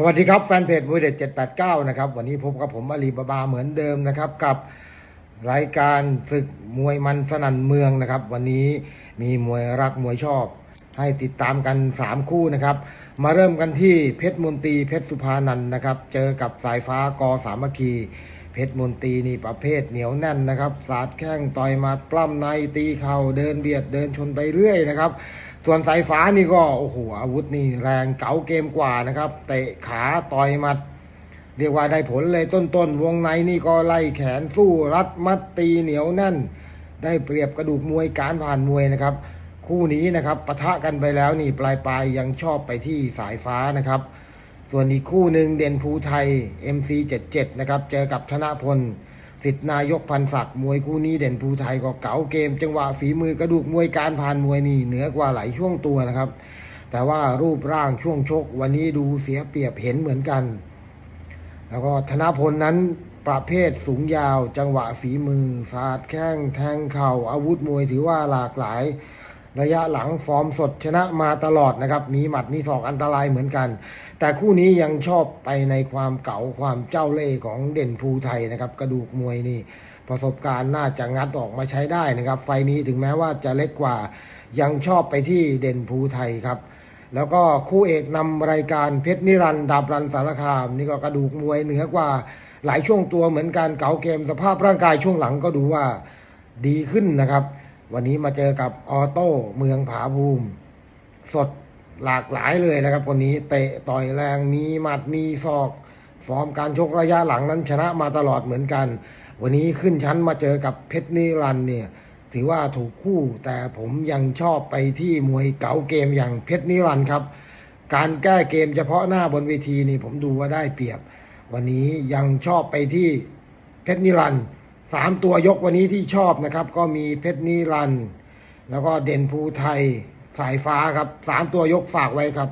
สวัสดีครับแฟนเพจมวยเด็ด789 นะครับ วันนี้พบกับผมอาลีบาบาเหมือนเดิมนะครับ กับรายการศึกมวยมันสนั่นเมืองนะครับ วันนี้มีมวยรักมวยชอบ ให้ติดตามกัน 3 คู่นะครับ มาเริ่มกันที่เพชรมนตรีเพชรสุภานันนะครับ เจอกับสายฟ้ากอสามัคคี เพชรมนตรีนี่ประเภทเหนียวแน่นนะครับ สาดแข้งต่อยมัดปล้ำในตีเข่าเดินเบียดเดินชนไปเรื่อยนะครับ ส่วนสายฟ้านี่ก็โอ้โหอาวุธนี่แรงเก๋าเกมกว่านะครับเตะขาต่อยมัด เรียกว่าได้ผลเลยต้นๆวงในนี่ก็ไล่แขนสู้รัดมัดตีเหนียวแน่น ได้เปรียบกระดูกมวยการผ่านมวยนะครับ คู่นี้นะครับปะทะกันไปแล้วนี่ปลายปลายยังชอบไปที่สายฟ้านะครับ ส่วนอีกคู่หนึ่งเด่นภูไทย MC77 นะครับ เจอกับธนพลสิทธนายกพันศักดิ์มวยคู่นี้เด่นภูไทยก็เก๋าเกม จังหวะฝีมือกระดูกมวยการผ่านมวยนี่เหนือกว่าหลายช่วงตัวนะครับ แต่ว่ารูปร่างช่วงชกวันนี้ดูเสียเปรียบเห็นเหมือนกัน แล้วก็ธนพลนั้นประเภทสูงยาว จังหวะฝีมือสาดแข้งแทงเข่าอาวุธมวยถือว่าหลากหลาย ระยะหลังฟอร์มสดชนะมาตลอดนะครับ มีหมัดมีศอกอันตรายเหมือนกัน แต่คู่นี้ยังชอบไปในความเก่าความเจ้าเล่ห์ของเด่นภูไทยนะครับ กระดูกมวยนี่ประสบการณ์น่าจะงัดออกมาใช้ได้นะครับ ไฟนี้ถึงแม้ว่าจะเล็กกว่า ยังชอบไปที่เด่นภูไทยครับ แล้วก็คู่เอกนำรายการเพชรนิรันดร์ดาบรันสารคาม นี่ก็กระดูกมวยเหนือกว่าหลายช่วงตัวเหมือนกันเก๋าเกมสภาพร่างกายช่วงหลังก็ดูว่าดีขึ้นนะครับ วันนี้มาเจอกับออโต้เมืองผาภูมิ สดหลากหลายเลยนะครับคนนี้เตะต่อยแรงมีหมัดมีศอก ฟอร์มการชกระยะหลังนั้นชนะมาตลอดเหมือนกัน วันนี้ขึ้นชั้นมาเจอกับเพชรนิรันเนี่ย ถือว่าถูกคู่แต่ผมยังชอบไปที่มวยเก๋าเกมอย่างเพชรนิรันครับ การแก้เกมเฉพาะหน้าบนเวทีนี่ผมดูว่าได้เปรียบ วันนี้ยังชอบไปที่เพชรนิรันด์ สามตัวยกวันนี้ที่ชอบนะครับ ก็มีเพชรนิรันแล้วก็เด่นภูไทยสายฟ้าครับสามตัวยกฝากไว้ครับ